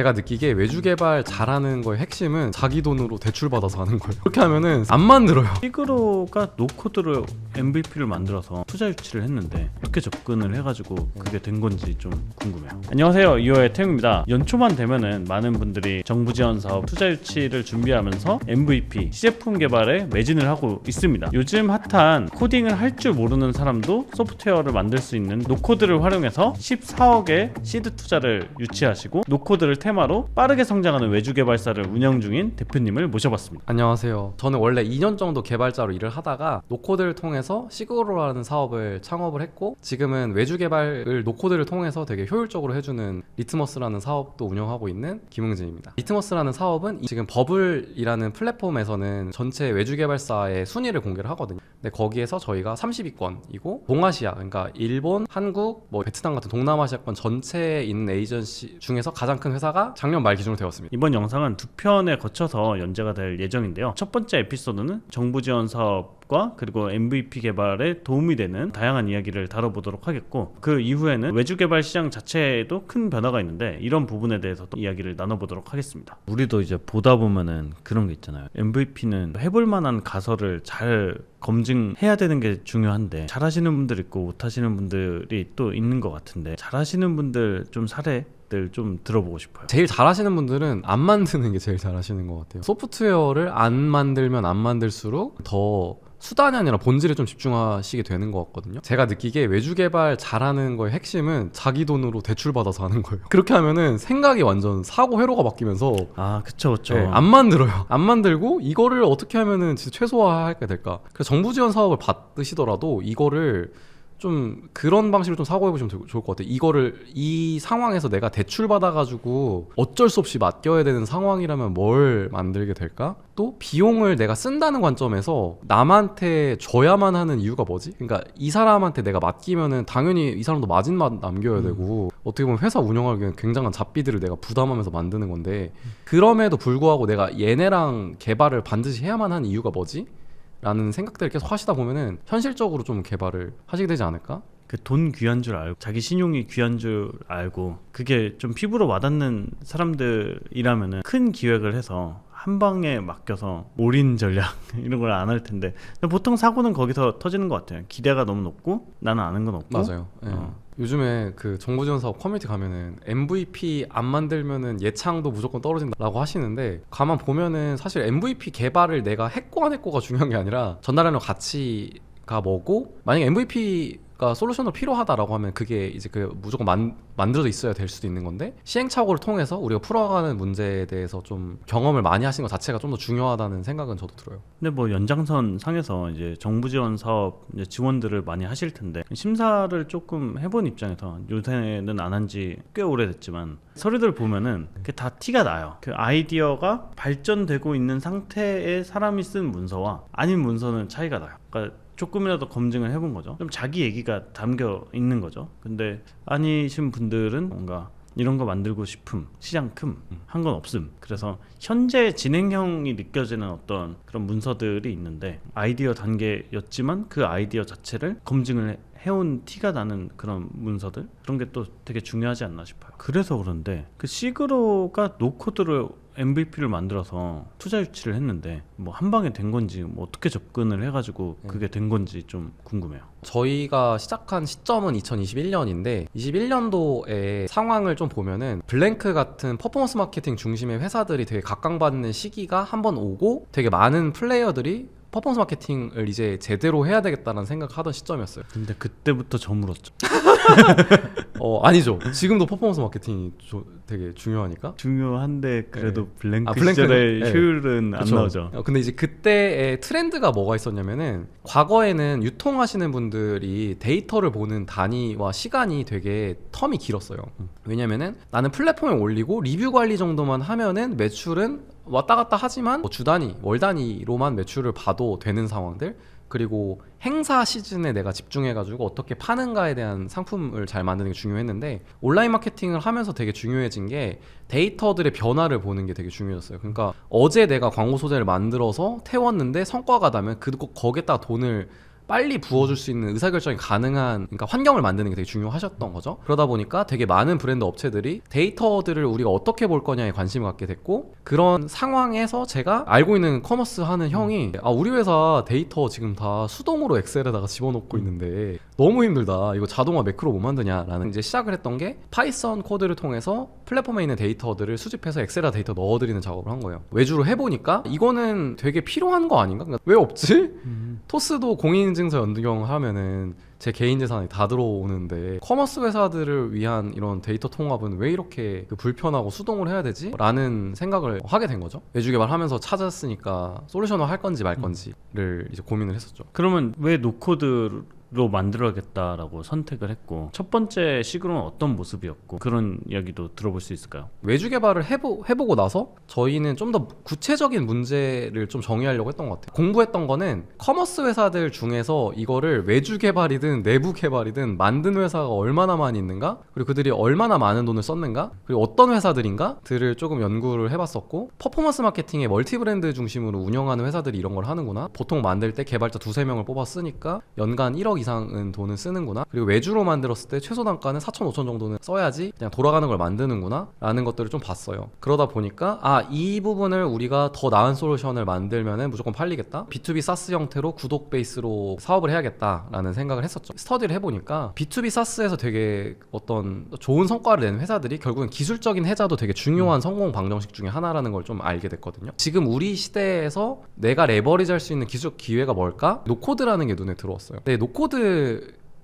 제가 느끼기에 외주 개발 잘하는 거의 핵심은 자기 돈으로 대출 받아서 하는 거예요. 그렇게 하면은 안 만들어요. 시그로가 노코드로 MVP를 만들어서 투자 유치를 했는데 어떻게 접근을 해가지고 그게 된 건지 좀 궁금해요. 안녕하세요, 이호의 태웅입니다. 연초만 되면은 많은 분들이 정부 지원 사업 투자 유치를 준비하면서 MVP 시제품 개발에 매진을 하고 있습니다. 요즘 핫한 코딩을 할 줄 모르는 사람도 소프트웨어를 만들 수 있는 노코드를 활용해서 14억의 시드 투자를 유치하시고 노코드를 테마로 빠르게 성장하는 외주 개발사를 운영 중인 대표님을 모셔봤습니다. 안녕하세요. 저는 원래 2년 정도 개발자로 일을 하다가 노코드를 통해서 시그로라는 사업을 창업을 했고 지금은 외주 개발을 노코드를 통해서 되게 효율적으로 해주는 리트머스라는 사업도 운영하고 있는 김흥진입니다. 리트머스라는 사업은 지금 버블이라는 플랫폼에서는 전체 외주 개발사의 순위를 공개를 하거든요. 근데 거기에서 저희가 30위권이고 동아시아 그러니까 일본, 한국, 뭐 베트남 같은 동남아시아권 전체에 있는 에이전시 중에서 가장 큰 회사가 작년 말 기준으로 되었습니다. 이번 영상은 두 편에 거쳐서 연재가 될 예정인데요. 첫 번째 에피소드는 정부 지원 사업 과 그리고 MVP 개발에 도움이 되는 다양한 이야기를 다뤄보도록 하겠고 그 이후에는 외주 개발 시장 자체에도 큰 변화가 있는데 이런 부분에 대해서 또 이야기를 나눠보도록 하겠습니다. 우리도 이제 보다 보면은 그런 게 있잖아요. MVP는 해볼 만한 가설을 잘 검증해야 되는 게 중요한데 잘하시는 분들 있고 못하시는 분들이 또 있는 것 같은데 잘하시는 분들 좀 사례들 좀 들어보고 싶어요. 제일 잘하시는 분들은 안 만드는 게 제일 잘하시는 것 같아요. 소프트웨어를 안 만들면 안 만들수록 더 수단이 아니라 본질에 좀 집중하시게 되는 것 같거든요. 제가 느끼기에 외주 개발 잘하는 거의 핵심은 자기 돈으로 대출 받아서 하는 거예요. 그렇게 하면은 생각이 완전 사고 회로가 바뀌면서 아, 그쵸, 그쵸. 네, 안 만들어요. 안 만들고 이거를 어떻게 하면은 진짜 최소화할까 될까? 그래서 정부 지원 사업을 받으시더라도 이거를 좀 그런 방식으로 좀 사고해 보시면 되- 좋을 것 같아요. 이거를 이 상황에서 내가 대출 받아가지고 어쩔 수 없이 맡겨야 되는 상황이라면 뭘 만들게 될까? 또 비용을 내가 쓴다는 관점에서 남한테 줘야만 하는 이유가 뭐지? 그러니까 이 사람한테 내가 맡기면은 당연히 이 사람도 마진만 남겨야 되고 어떻게 보면 회사 운영하기엔 굉장한 잡비들을 내가 부담하면서 만드는 건데 그럼에도 불구하고 내가 얘네랑 개발을 반드시 해야만 하는 이유가 뭐지? 라는 생각들을 계속 하시다 보면은 현실적으로 좀 개발을 하시게 되지 않을까? 그 돈 귀한 줄 알고 자기 신용이 귀한 줄 알고 그게 좀 피부로 와닿는 사람들이라면은 큰 기획을 해서 한 방에 맡겨서 올인 전략 이런 걸 안 할 텐데 보통 사고는 거기서 터지는 것 같아요. 기대가 너무 높고 나는 아는 건 없고 맞아요. 예. 어. 요즘에 그 정부 지원 사업 커뮤니티 가면은 MVP 안 만들면은 예창도 무조건 떨어진다라고 하시는데 가만 보면은 사실 MVP 개발을 내가 했고 안 했고가 중요한 게 아니라 전달하는 가치가 뭐고 만약에 MVP 가 솔루션으로 필요하다라고 하면 그게 이제 그 무조건 만, 만들어져 있어야 될 수도 있는 건데 시행착오를 통해서 우리가 풀어가는 문제에 대해서 좀 경험을 많이 하신 것 자체가 좀 더 중요하다는 생각은 저도 들어요. 근데 뭐 연장선 상에서 이제 정부 지원 사업 이제 지원들을 많이 하실 텐데 심사를 조금 해본 입장에서 요새는 안 한 지 꽤 오래됐지만 서류들 보면은 그게 다 티가 나요. 그 아이디어가 발전되고 있는 상태의 사람이 쓴 문서와 아닌 문서는 차이가 나요. 그러니까 조금이라도 검증을 해본 거죠. 좀 자기 얘기가 담겨 있는 거죠. 근데 아니신 분들은 뭔가 이런 거 만들고 싶음, 시장 큼, 한 건 없음. 그래서 현재 진행형이 느껴지는 어떤 그런 문서들이 있는데 아이디어 단계였지만 그 아이디어 자체를 검증을 해- 해온 티가 나는 그런 문서들 그런 게 또 되게 중요하지 않나 싶어요. 그래서 그런데 그 시그로가 노코드를 MVP를 만들어서 투자 유치를 했는데 뭐 한 방에 된 건지 뭐 어떻게 접근을 해가지고 그게 된 건지 좀 궁금해요. 저희가 시작한 시점은 2021년인데 21년도에 상황을 좀 보면은 블랭크 같은 퍼포먼스 마케팅 중심의 회사들이 되게 각광받는 시기가 한 번 오고 되게 많은 플레이어들이 퍼포먼스 마케팅을 이제 제대로 해야 되겠다는 생각하던 시점이었어요. 근데 그때부터 저물었죠. 어 아니죠. 지금도 퍼포먼스 마케팅이 조- 되게 중요하니까. 중요한데 그래도 블랭크, 아, 블랭크는- 시절의 네. 효율은 안 그쵸. 나오죠. 어, 근데 이제 그때의 트렌드가 뭐가 있었냐면은 과거에는 유통하시는 분들이 데이터를 보는 단위와 시간이 되게 텀이 길었어요. 왜냐면은 나는 플랫폼에 올리고 리뷰 관리 정도만 하면은 매출은 왔다 갔다 하지만 뭐 주 단위, 월 단위로만 매출을 봐도 되는 상황들 그리고 행사 시즌에 내가 집중해가지고 어떻게 파는가에 대한 상품을 잘 만드는 게 중요했는데 온라인 마케팅을 하면서 되게 중요해진 게 데이터들의 변화를 보는 게 되게 중요했어요. 그러니까 어제 내가 광고 소재를 만들어서 태웠는데 성과가 나면 그 거기에다 돈을 빨리 부어줄 수 있는 의사결정이 가능한 그러니까 환경을 만드는 게 되게 중요하셨던 거죠. 그러다 보니까 되게 많은 브랜드 업체들이 데이터들을 우리가 어떻게 볼 거냐에 관심을 갖게 됐고 그런 상황에서 제가 알고 있는 커머스 하는 형이 아 우리 회사 데이터 지금 다 수동으로 엑셀에다가 집어넣고 있는데 너무 힘들다. 이거 자동화 매크로 못 만드냐라는 이제 시작을 했던 게 파이썬 코드를 통해서 플랫폼에 있는 데이터들을 수집해서 엑셀에 데이터 넣어드리는 작업을 한 거예요. 외주로 해보니까 이거는 되게 필요한 거 아닌가? 그러니까 왜 없지? 토스도 공인인증서 연동하면은 제 개인 재산이 다 들어오는데 커머스 회사들을 위한 이런 데이터 통합은 왜 이렇게 그 불편하고 수동으로 해야 되지? 라는 생각을 하게 된 거죠. 외주 개발 하면서 찾았으니까 솔루션화 할 건지 말 건지를 이제 고민을 했었죠. 그러면 왜 노코드 로 만들어야겠다라고 선택을 했고 첫 번째 시그로는 어떤 모습이었고 그런 이야기도 들어볼 수 있을까요? 외주 개발을 해보, 해보고 나서 저희는 좀 더 구체적인 문제를 좀 정의하려고 했던 것 같아요. 공부했던 거는 커머스 회사들 중에서 이거를 외주 개발이든 내부 개발이든 만든 회사가 얼마나 많이 있는가 그리고 그들이 얼마나 많은 돈을 썼는가 그리고 어떤 회사들인가 들을 조금 연구를 해봤었고 퍼포먼스 마케팅의 멀티 브랜드 중심으로 운영하는 회사들이 이런 걸 하는구나 보통 만들 때 개발자 두세 명을 뽑아 쓰니까 연간 1억 이상은 돈을 쓰는구나. 그리고 외주로 만들었을 때 최소 단가는 4천 5천 정도는 써야지 그냥 돌아가는 걸 만드는구나 라는 것들을 좀 봤어요. 그러다 보니까 아 이 부분을 우리가 더 나은 솔루션을 만들면은 무조건 팔리겠다? B2B 사스 형태로 구독 베이스로 사업을 해야겠다 라는 생각을 했었죠. 스터디를 해보니까 B2B 사스에서 되게 어떤 좋은 성과를 내는 회사들이 결국은 기술적인 해자도 되게 중요한 성공 방정식 중에 하나라는 걸 좀 알게 됐거든요. 지금 우리 시대에서 내가 레버리지 할 수 있는 기술 기회가 뭘까? 노코드라는 게 눈에 들어왔어요. 근데 노코드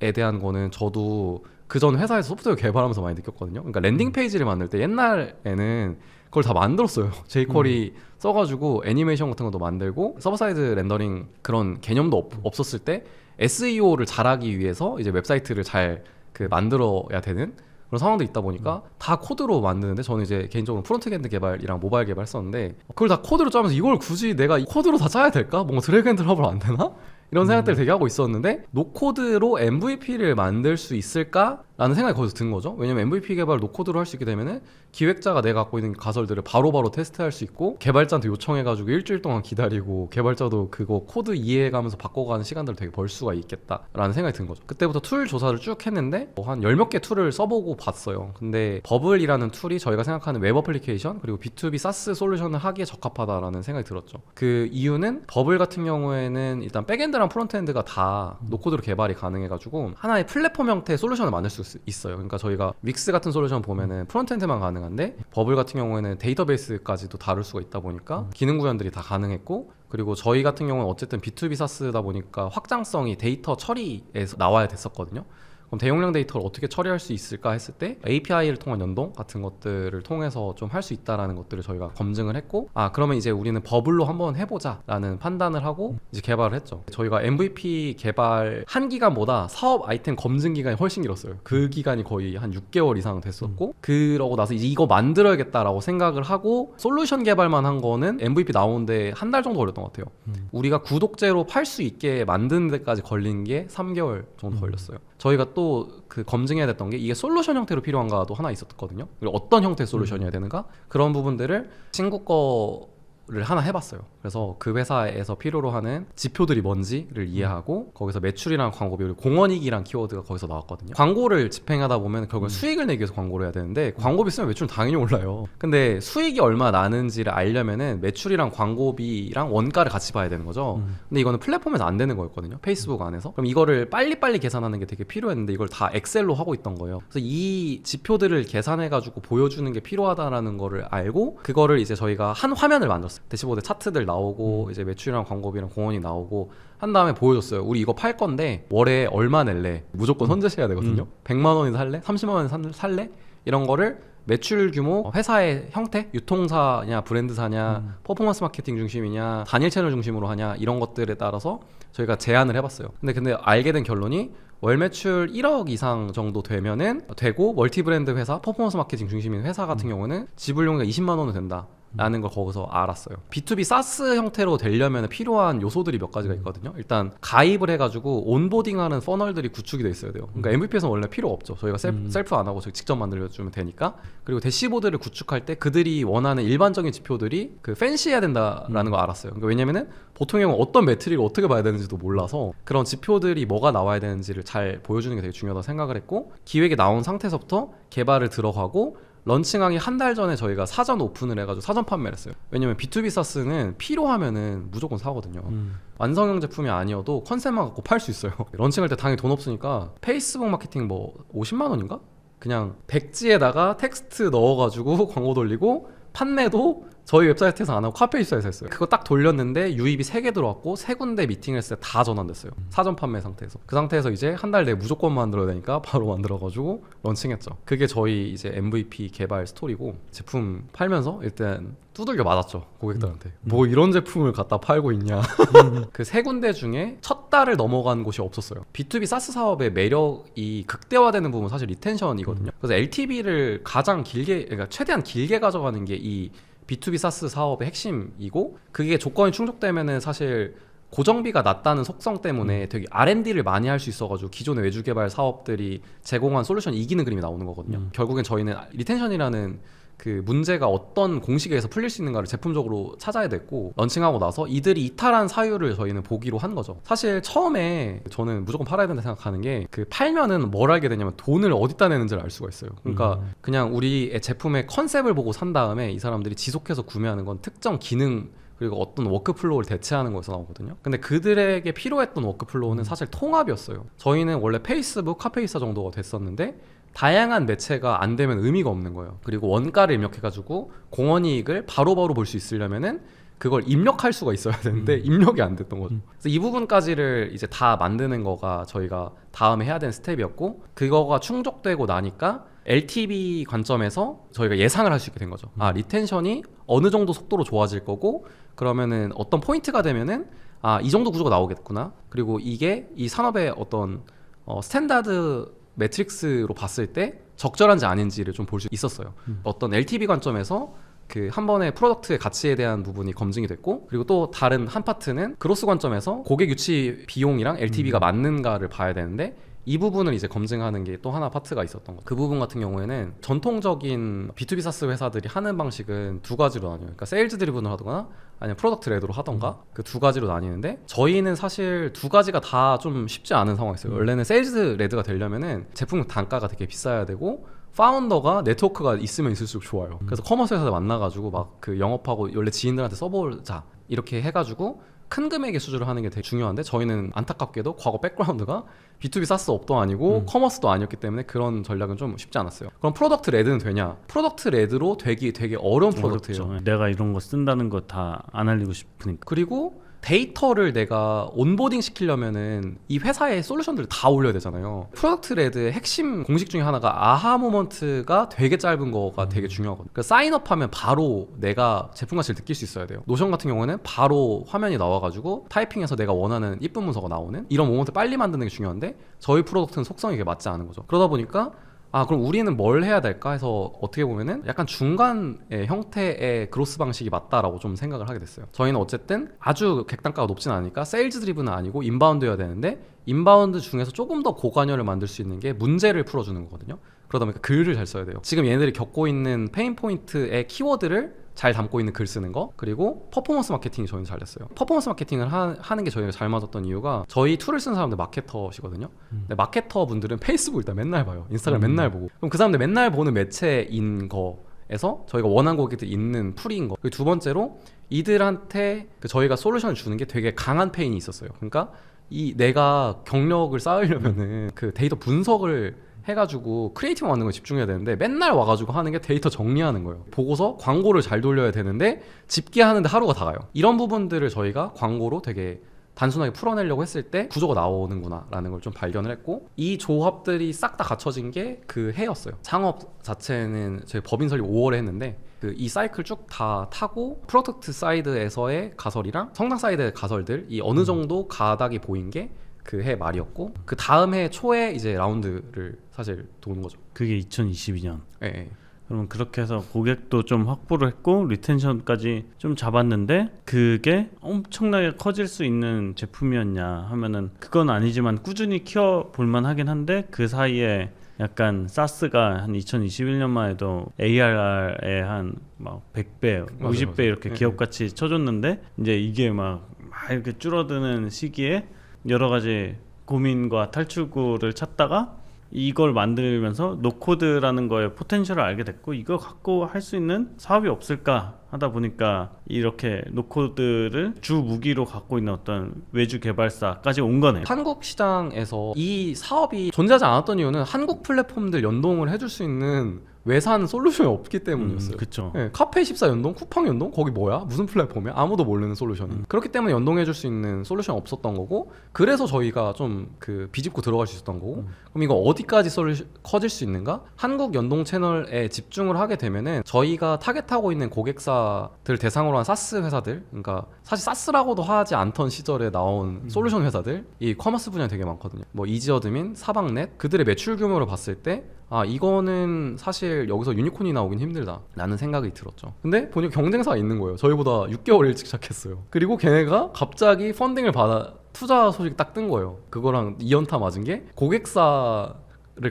에 대한 거는 저도 그 전 회사에서 소프트웨어 개발하면서 많이 느꼈거든요. 그러니까 랜딩 페이지를 만들 때 옛날에는 그걸 다 만들었어요. jQuery 써가지고 애니메이션 같은 것도 만들고 서버 사이드 렌더링 그런 개념도 없, 없었을 때 SEO를 잘하기 위해서 이제 웹사이트를 잘 그 만들어야 되는 그런 상황도 있다 보니까 다 코드로 만드는데 저는 이제 개인적으로 프론트엔드 개발이랑 모바일 개발 했었는데 그걸 다 코드로 짜면서 이걸 굳이 내가 이 코드로 다 짜야 될까? 뭔가 드래그 앤 드랍을 안 되나? 이런 생각들을 되게 하고 있었는데 노코드로 MVP를 만들 수 있을까 라는 생각이 거기서 든 거죠. 왜냐면 MVP 개발을 노코드로 할 수 있게 되면은 기획자가 내가 갖고 있는 가설들을 바로바로 테스트할 수 있고 개발자한테 요청해가지고 일주일 동안 기다리고 개발자도 그거 코드 이해해가면서 바꿔가는 시간들을 되게 벌 수가 있겠다라는 생각이 든 거죠. 그때부터 툴 조사를 쭉 했는데 뭐 한 열 몇 개 툴을 써보고 봤어요. 근데 버블이라는 툴이 저희가 생각하는 웹 어플리케이션 그리고 B2B 사스 솔루션을 하기에 적합하다라는 생각이 들었죠. 그 이유는 버블 같은 경우에는 일단 백엔드랑 프론트엔드가 다 노코드로 개발이 가능해가지고 하나의 플랫폼 형태의 솔루션을 만들 수 있- 있어요. 그러니까 저희가 윅스 같은 솔루션 보면은 프론트엔드만 가능한데 버블 같은 경우에는 데이터베이스까지도 다룰 수가 있다 보니까 기능 구현들이 다 가능했고 그리고 저희 같은 경우는 어쨌든 B2B 사스다 보니까 확장성이 데이터 처리에서 나와야 됐었거든요. 그럼 대용량 데이터를 어떻게 처리할 수 있을까 했을 때 API를 통한 연동 같은 것들을 통해서 좀 할 수 있다라는 것들을 저희가 검증을 했고 아 그러면 이제 우리는 버블로 한번 해보자라는 판단을 하고 이제 개발을 했죠. 저희가 MVP 개발 한 기간보다 사업 아이템 검증 기간이 훨씬 길었어요. 그 기간이 거의 한 6개월 이상 됐었고 그러고 나서 이제 이거 만들어야겠다라고 생각을 하고 솔루션 개발만 한 거는 MVP 나오는데 한 달 정도 걸렸던 것 같아요. 우리가 구독제로 팔 수 있게 만드는 데까지 걸린 게 3개월 정도 걸렸어요. 저희가 또 그 검증해야 됐던 게 이게 솔루션 형태로 필요한가도 하나 있었거든요. 그리고 어떤 형태의 솔루션이어야 되는가 그런 부분들을 친구 거 를 하나 해봤어요. 그래서 그 회사에서 필요로 하는 지표들이 뭔지를 이해하고 거기서 매출이랑 광고비 그리고 공원이익이란 키워드가 거기서 나왔거든요. 광고를 집행하다 보면 결국 은 수익을 내기 위해서 광고를 해야 되는데 광고비 쓰면 매출은 당연히 올라요. 근데 수익이 얼마 나는지를 알려면은 매출이랑 광고비랑 원가를 같이 봐야 되는 거죠. 근데 이거는 플랫폼에서 안 되는 거였거든요. 페이스북 안에서. 그럼 이거를 빨리빨리 계산하는 게 되게 필요했는데 이걸 다 엑셀로 하고 있던 거예요. 그래서 이 지표들을 계산해 가지고 보여주는 게 필요하다라는 거를 알고 그거를 이제 저희가 한 화면을 만들었어요. 대시보드 차트들 나오고 이제 매출이랑 광고비랑 공원이 나오고 한 다음에 보여줬어요. 우리 이거 팔 건데 월에 얼마 낼래? 무조건 선제해야 되거든요. 100만 원에서 살래? 30만 원에서 살래? 이런 거를 매출 규모, 회사의 형태, 유통사냐, 브랜드사냐, 퍼포먼스 마케팅 중심이냐, 단일 채널 중심으로 하냐 이런 것들에 따라서 저희가 제안을 해봤어요. 근데 근데 알게 된 결론이 월 매출 1억 이상 정도 되면은 되고 멀티 브랜드 회사, 퍼포먼스 마케팅 중심인 회사 같은 경우는 지불 용기가 20만 원은 된다. 라는 걸 거기서 알았어요. B2B 사스 형태로 되려면 필요한 요소들이 몇 가지가 있거든요. 일단 가입을 해가지고 온보딩하는 퍼널들이 구축이 돼 있어야 돼요. 그러니까 MVP에서는 원래 필요 없죠. 저희가 셀프, 셀프 안 하고 저희 직접 만들어주면 되니까. 그리고 대시보드를 구축할 때 그들이 원하는 일반적인 지표들이 그 팬시해야 된다라는 걸 알았어요. 그러니까 왜냐면은 보통 경우 어떤 매트릭을 어떻게 봐야 되는지도 몰라서 그런 지표들이 뭐가 나와야 되는지를 잘 보여주는 게 되게 중요하다고 생각을 했고 기획이 나온 상태에서부터 개발을 들어가고 런칭하기 한 달 전에 저희가 사전 오픈을 해가지고 사전 판매를 했어요. 왜냐면 B2B 사스는 필요하면은 무조건 사거든요. 음. 완성형 제품이 아니어도 컨셉만 갖고 팔 수 있어요. 런칭할 때 당연히 돈 없으니까 페이스북 마케팅 뭐 50만 원인가? 그냥 백지에다가 텍스트 넣어가지고 광고 돌리고 판매도 저희 웹사이트에서 안 하고 카페이사에서 했어요. 그거 딱 돌렸는데 유입이 3개 들어왔고 세 군데 미팅을 했을 때 다 전환됐어요. 사전 판매 상태에서. 그 상태에서 이제 한 달 내에 무조건 만들어야 되니까 바로 만들어가지고 런칭했죠. 그게 저희 이제 MVP 개발 스토리고 제품 팔면서 일단 두들겨 맞았죠 고객들한테. 뭐 이런 제품을 갖다 팔고 있냐. 그 세 군데 중에 첫 달을 넘어간 곳이 없었어요. B2B 사스 사업의 매력이 극대화되는 부분은 사실 리텐션이거든요. 그래서 LTV를 가장 길게, 그러니까 최대한 길게 가져가는 게 이 B2B 사스 사업의 핵심이고 그게 조건이 충족되면은 사실 고정비가 낮다는 속성 때문에 되게 R&D를 많이 할 수 있어가지고 기존의 외주 개발 사업들이 제공한 솔루션이 이기는 그림이 나오는 거거든요. 음. 결국엔 저희는 리텐션이라는 그 문제가 어떤 공식에서 풀릴 수 있는가를 제품적으로 찾아야 됐고 런칭하고 나서 이들이 이탈한 사유를 저희는 보기로 한 거죠. 사실 처음에 저는 무조건 팔아야 된다 생각하는 게 그 팔면은 뭘 알게 되냐면 돈을 어디다 내는지를 알 수가 있어요. 그러니까 그냥 우리의 제품의 컨셉을 보고 산 다음에 이 사람들이 지속해서 구매하는 건 특정 기능 그리고 어떤 워크플로우를 대체하는 거에서 나오거든요. 근데 그들에게 필요했던 워크플로우는 사실 통합이었어요. 저희는 원래 페이스북, 카페이사 정도가 됐었는데 다양한 매체가 안 되면 의미가 없는 거예요. 그리고 원가를 입력해가지고 공원 이익을 바로바로 볼 수 있으려면은 그걸 입력할 수가 있어야 되는데 입력이 안 됐던 거죠. 그래서 이 부분까지를 이제 다 만드는 거가 저희가 다음에 해야 되는 스텝이었고 그거가 충족되고 나니까 LTV 관점에서 저희가 예상을 할 수 있게 된 거죠. 아 리텐션이 어느 정도 속도로 좋아질 거고 그러면은 어떤 포인트가 되면은 아 이 정도 구조가 나오겠구나. 그리고 이게 이 산업의 어떤 어, 스탠다드 매트릭스로 봤을 때 적절한지 아닌지를 좀 볼 수 있었어요. 어떤 LTV 관점에서 그 한 번의 프로덕트의 가치에 대한 부분이 검증이 됐고 그리고 또 다른 한 파트는 그로스 관점에서 고객 유치 비용이랑 LTV가 맞는가를 봐야 되는데 이 부분을 이제 검증하는 게 또 하나 파트가 있었던 거. 그 부분 같은 경우에는 전통적인 B2B 사스 회사들이 하는 방식은 두 가지로 나뉘어요. 그러니까 세일즈 드리븐을 하거나 아니면 프로덕트 레드로 하던가 그 두 가지로 나뉘는데 저희는 사실 두 가지가 다 좀 쉽지 않은 상황이었어요. 원래는 세일즈 레드가 되려면은 제품 단가가 되게 비싸야 되고 파운더가 네트워크가 있으면 있을수록 좋아요. 그래서 커머스 회사들 만나가지고 막 그 영업하고 원래 지인들한테 써보자 이렇게 해가지고 큰 금액의 수주를 하는 게 되게 중요한데 저희는 안타깝게도 과거 백그라운드가 B2B 사스 업도 아니고 커머스도 아니었기 때문에 그런 전략은 좀 쉽지 않았어요. 그럼 프로덕트 레드는 되냐? 프로덕트 레드로 되기 되게 어려운 프로덕트예요. 어렵죠. 내가 이런 거 쓴다는 거 다 안 알리고 싶으니까. 그리고 데이터를 내가 온보딩 시키려면은 이 회사의 솔루션들을 다 올려야 되잖아요. 프로덕트 레드의 핵심 공식 중에 하나가 아하 모먼트가 되게 짧은 거가 되게 중요하거든요. 그러니까 사인업하면 바로 내가 제품 가치를 느낄 수 있어야 돼요. 노션 같은 경우는 바로 화면이 나와가지고 타이핑해서 내가 원하는 이쁜 문서가 나오는 이런 모먼트 빨리 만드는 게 중요한데 저희 프로덕트는 속성이 이게 맞지 않은 거죠. 그러다 보니까 아 그럼 우리는 뭘 해야 될까 해서 어떻게 보면은 약간 중간의 형태의 그로스 방식이 맞다라고 좀 생각을 하게 됐어요. 저희는 어쨌든 아주 객단가가 높진 않으니까 세일즈 드리븐은 아니고 인바운드여야 되는데 인바운드 중에서 조금 더 고관여를 만들 수 있는 게 문제를 풀어주는 거거든요. 그러다 보니까 글을 잘 써야 돼요. 지금 얘네들이 겪고 있는 페인 포인트의 키워드를 잘 담고 있는 글 쓰는 거 그리고 퍼포먼스 마케팅이 저희는 잘 됐어요. 퍼포먼스 마케팅을 하, 하는 게 저희가 잘 맞았던 이유가 저희 툴을 쓰는 사람들 마케터시거든요. 근데 마케터 분들은 페이스북 일단 맨날 봐요. 인스타그램 맨날 보고. 그럼 그 사람들 맨날 보는 매체인 거에서 저희가 원하는 고객들 있는 풀인 거. 그리고 두 번째로 이들한테 그 저희가 솔루션을 주는 게 되게 강한 페인이 있었어요. 그러니까 이 내가 경력을 쌓으려면은 그 데이터 분석을 해가지고 크리에이티브 만드는 거 집중해야 되는데 맨날 와가지고 하는 게 데이터 정리하는 거예요. 보고서 광고를 잘 돌려야 되는데 집계하는데 하루가 다 가요. 이런 부분들을 저희가 광고로 되게 단순하게 풀어내려고 했을 때 구조가 나오는구나라는 걸 좀 발견을 했고 이 조합들이 싹 다 갖춰진 게 그 해였어요. 창업 자체는 저희 법인 설립 5월에 했는데 그 이 사이클 쭉 다 타고 프로덕트 사이드에서의 가설이랑 성장 사이드의 가설들 이 어느 정도 가닥이 보인 게 그 해 말이었고 그 다음 해 초에 이제 라운드를 사실 도는 거죠. 그게 2022년. 예, 예. 그러면 그렇게 해서 고객도 좀 확보를 했고 리텐션까지 좀 잡았는데 그게 엄청나게 커질 수 있는 제품이었냐 하면은 그건 아니지만 꾸준히 키워 볼만 하긴 한데 그 사이에 약간 사스가 한 2021년만 해도 ARR에 한막 100배, 맞아요, 50배 맞아요. 이렇게 네, 기업같이 쳐줬는데 이제 이게 막, 막 이렇게 줄어드는 시기에 여러 가지 고민과 탈출구를 찾다가 이걸 만들면서 노코드라는 거에 포텐셜을 알게 됐고 이걸 갖고 할 수 있는 사업이 없을까 하다 보니까 이렇게 노코드를 주 무기로 갖고 있는 어떤 외주 개발사까지 온 거네요. 한국 시장에서 이 사업이 존재하지 않았던 이유는 한국 플랫폼들 연동을 해줄 수 있는 외산 솔루션이 없기 때문이었어요. 그렇죠. 네, 카페 14 연동, 쿠팡 연동, 거기 뭐야? 무슨 플랫폼이야? 아무도 모르는 솔루션이. 음. 그렇기 때문에 연동해줄 수 있는 솔루션이 없었던 거고, 그래서 저희가 좀 그 비집고 들어갈 수 있었던 거고, 음. 그럼 이거 어디까지 솔루 커질 수 있는가? 한국 연동 채널에 집중을 하게 되면은 저희가 타겟하고 있는 고객사들 대상으로 한 사스 회사들, 그러니까 사실 사스라고도 하지 않던 시절에 나온 음. 솔루션 회사들, 이 커머스 분야에 되게 많거든요. 뭐 이지어드민, 사방넷, 그들의 매출 규모를 봤을 때 아 이거는 사실 여기서 유니콘이 나오긴 힘들다 라는 생각이 들었죠 근데 보니까 경쟁사가 있는 거예요 저희보다 6개월 일찍 시작했어요 그리고 걔네가 갑자기 펀딩을 받아 투자 소식이 딱 뜬 거예요 그거랑 이연타 맞은 게 고객사를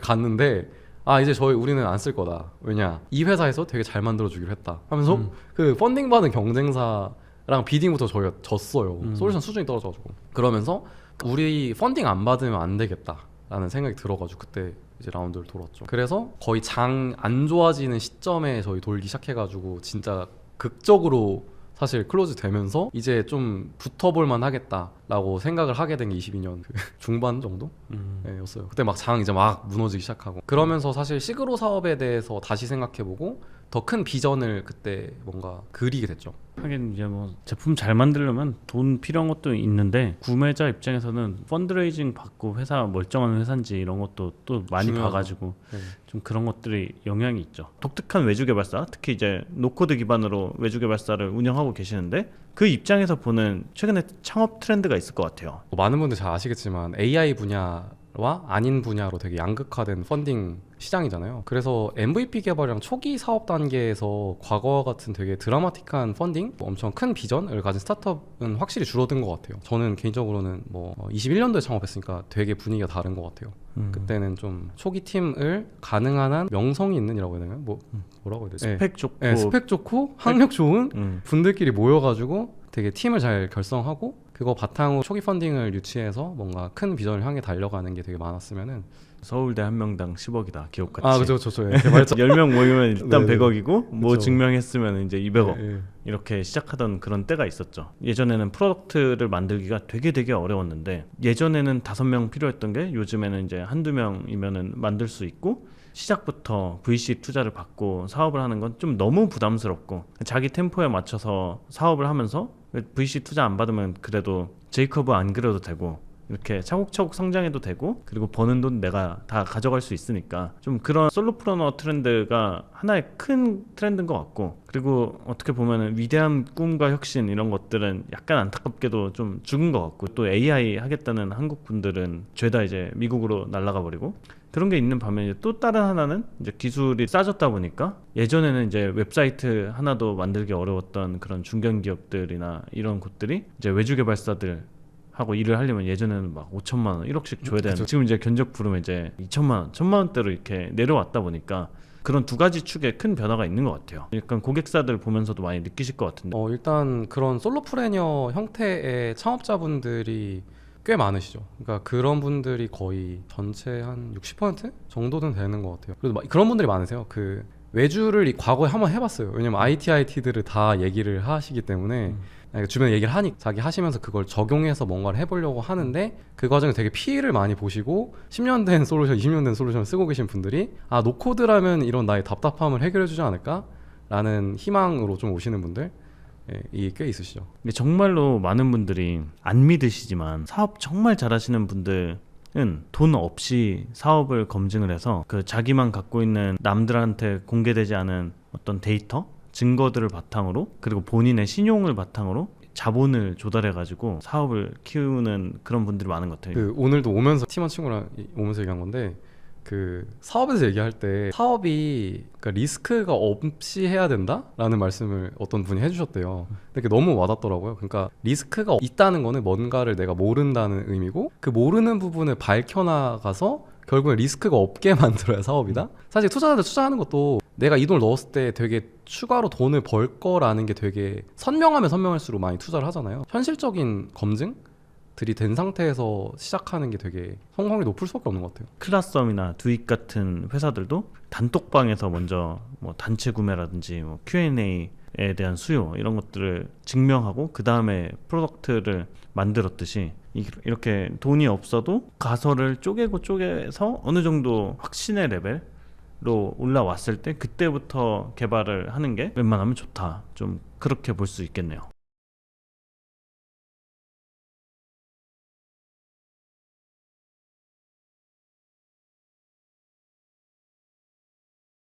갔는데 아 이제 저희 우리는 안 쓸 거다 왜냐 이 회사에서 되게 잘 만들어 주기로 했다 하면서 음. 그 펀딩 받은 경쟁사랑 비딩부터 저희가 졌어요 음. 솔루션 수준이 떨어져가지고 그러면서 우리 펀딩 안 받으면 안 되겠다라는 생각이 들어가지고 그때 이제 라운드를 돌았죠. 그래서 거의 장 안 좋아지는 시점에 저희 돌기 시작해가지고 진짜 극적으로 사실 클로즈 되면서 이제 좀 붙어볼만 하겠다라고 생각을 하게 된 게 22년 그 중반 정도? 음. 네, 였어요. 그때 막 장 이제 막 무너지기 시작하고 그러면서 사실 시그로 사업에 대해서 다시 생각해보고 더 큰 비전을 그때 뭔가 그리게 됐죠. 하긴 이제 뭐 제품 잘 만들려면 돈 필요한 것도 있는데 구매자 입장에서는 펀드레이징 받고 회사 멀쩡한 회사인지 이런 것도 또 많이 중요하죠. 봐가지고 네. 좀 그런 것들이 영향이 있죠. 독특한 외주 개발사, 특히 이제 노코드 기반으로 외주 개발사를 운영하고 계시는데 그 입장에서 보는 최근에 창업 트렌드가 있을 것 같아요. 뭐 많은 분들 잘 아시겠지만 AI 분야 와 아닌 분야로 되게 양극화된 펀딩 시장이잖아요. 그래서 MVP 개발이랑 초기 사업 단계에서 과거와 같은 되게 드라마틱한 펀딩, 뭐 엄청 큰 비전을 가진 스타트업은 확실히 줄어든 것 같아요. 저는 개인적으로는 뭐 21년도에 창업했으니까 되게 분위기가 다른 것 같아요. 음. 그때는 좀 초기 팀을 가능한 한 명성이 있는 이라고 해야 되나요? 뭐 뭐라고 해야 되지? 스펙 좋고 네, 스펙 좋고 학력 좋은 음. 분들끼리 모여가지고 되게 팀을 잘 결성하고 그거 바탕으로 초기 펀딩을 유치해서 뭔가 큰 비전을 향해 달려가는 게 되게 많았으면은 서울대 한 명당 10억이다 기업 같이. 아 그죠 그죠 예, 개발자 10명 모이면 일단 네, 네. 100억이고 뭐 그쵸. 증명했으면 이제 200억 예, 예. 이렇게 시작하던 그런 때가 있었죠. 예전에는 프로덕트를 만들기가 되게 되게 어려웠는데 예전에는 다섯 명 필요했던 게 요즘에는 이제 한두 명이면은 만들 수 있고 시작부터 VC 투자를 받고 사업을 하는 건 좀 너무 부담스럽고 자기 템포에 맞춰서 사업을 하면서 VC 투자 안 받으면 그래도 제이커브 안 그려도 되고 이렇게 차곡차곡 성장해도 되고 그리고 버는 돈 내가 다 가져갈 수 있으니까 좀 그런 솔로프로너 트렌드가 하나의 큰 트렌드인 것 같고 그리고 어떻게 보면은 위대한 꿈과 혁신 이런 것들은 약간 안타깝게도 좀 죽은 것 같고 또 AI 하겠다는 한국 분들은 죄다 이제 미국으로 날아가 버리고 그런 게 있는 반면에 또 다른 하나는 이제 기술이 싸졌다 보니까 예전에는 이제 웹사이트 하나도 만들기 어려웠던 그런 중견 기업들이나 이런 곳들이 이제 외주 개발사들 하고 일을 하려면 예전에는 막 5천만 원, 1억씩 줘야 되는데 그쵸. 지금 이제 견적 부르면 이제 2천만 원, 1천만 원대로 이렇게 내려왔다 보니까 그런 두 가지 축에 큰 변화가 있는 것 같아요. 약간 고객사들 보면서도 많이 느끼실 것 같은데. 어 일단 그런 솔로프레니어 형태의 창업자분들이 꽤 많으시죠. 그러니까 그런 분들이 거의 전체 한 60% 정도는 되는 것 같아요. 그래도 막 그런 분들이 많으세요. 그 외주를 이 과거에 한번 해봤어요. 왜냐면 IT IT들을 다 얘기를 하시기 때문에 음. 아니, 주변에 얘기를 하니 자기 하시면서 그걸 적용해서 뭔가를 해보려고 하는데 그 과정에 되게 피해를 많이 보시고 10년 된 솔루션, 20년 된 솔루션을 쓰고 계신 분들이 아 노코드라면 이런 나의 답답함을 해결해주지 않을까라는 희망으로 좀 오시는 분들 예, 이게 꽤 있으시죠. 근데 정말로 많은 분들이 안 믿으시지만 사업 정말 잘하시는 분들은 돈 없이 사업을 검증을 해서 그 자기만 갖고 있는 남들한테 공개되지 않은 어떤 데이터, 증거들을 바탕으로 그리고 본인의 신용을 바탕으로 자본을 조달해 가지고 사업을 키우는 그런 분들이 많은 것 같아요. 그 오늘도 오면서 팀원 친구랑 이- 오면서 얘기한 건데 그 사업에서 얘기할 때 사업이 그러니까 리스크가 없이 해야 된다라는 말씀을 어떤 분이 해주셨대요. 근데 너무 와닿더라고요. 그러니까 리스크가 있다는 거는 뭔가를 내가 모른다는 의미고 그 모르는 부분을 밝혀나가서 결국엔 리스크가 없게 만들어야 사업이다. 사실 투자자들 투자하는 것도 내가 이 돈을 넣었을 때 되게 추가로 돈을 벌 거라는 게 되게 선명하면 선명할수록 많이 투자를 하잖아요. 현실적인 검증? 들이 된 상태에서 시작하는 게 되게 성공률이 높을 수밖에 없는 것 같아요. 클라썸이나 두익 같은 회사들도 단톡방에서 먼저 뭐 단체 구매라든지 뭐 Q&A에 대한 수요 이런 것들을 증명하고 그 다음에 프로덕트를 만들었듯이 이- 이렇게 돈이 없어도 가설을 쪼개고 쪼개서 어느 정도 확신의 레벨 로 올라왔을 때 그때부터 개발을 하는 게 웬만하면 좋다. 좀 그렇게 볼 수 있겠네요.